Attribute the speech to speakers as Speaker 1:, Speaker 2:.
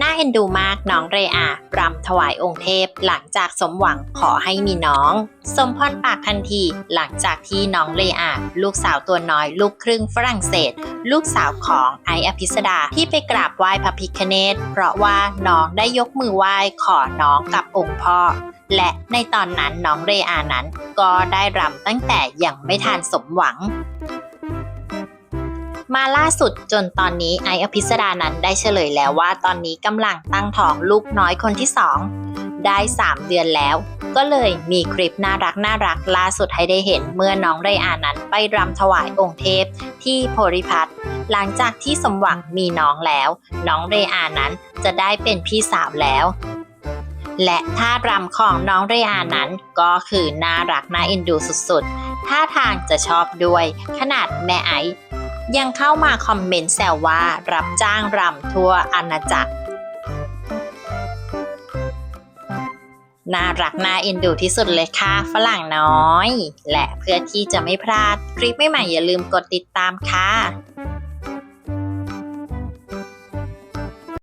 Speaker 1: น่าเอ็นดูมากน้องเรอารำถวายองค์เทพหลังจากสมหวังขอให้มีน้อง สมพรปากทันทีหลังจากที่น้องเรอาลูกสาวตัวน้อยลูกครึ่งฝรั่งเศส ลูกสาวของไออภิสดาที่ไปกราบไหว้พระพิคเนตเพราะว่าน้องได้ยกมือไหว้ขอน้องกับองค์พ่อและในตอนนั้นน้องเรอานั้นก็ได้รำตั้งแต่ยังไม่ทันสมหวัง มาล่าสุดจนตอนนี้ไออภิสดานั้นได้เฉลยแล้วว่าตอนนี้กำลังตั้งท้องลูกน้อยคนที่สองได้ 3 เดือนแล้ว ก็เลยมีคลิปน่ารักน่ารักล่าสุดให้ได้เห็นเมื่อน้องเรอานั้นไปรำถวายองค์เทพที่โพริพัทหลังจากที่สมหวังมีน้องแล้ว น้องเรอานั้นจะได้เป็นพี่สาวแล้ว และท่ารำของน้องเรอานั้นก็คือน่ารักน่าเอ็นดูสุดๆท่าทางจะชอบด้วย ขนาดแม่ไอ ยังเข้ามาคอมเมนต์แซวว่ารับจ้างรำทั่วอาณาจักร น่ารักน่าเอ็นดูที่สุดเลยค่ะ ฝรั่งน้อย และเพื่อที่จะไม่พลาดคลิปใหม่ๆอย่าลืมกดติดตามค่ะ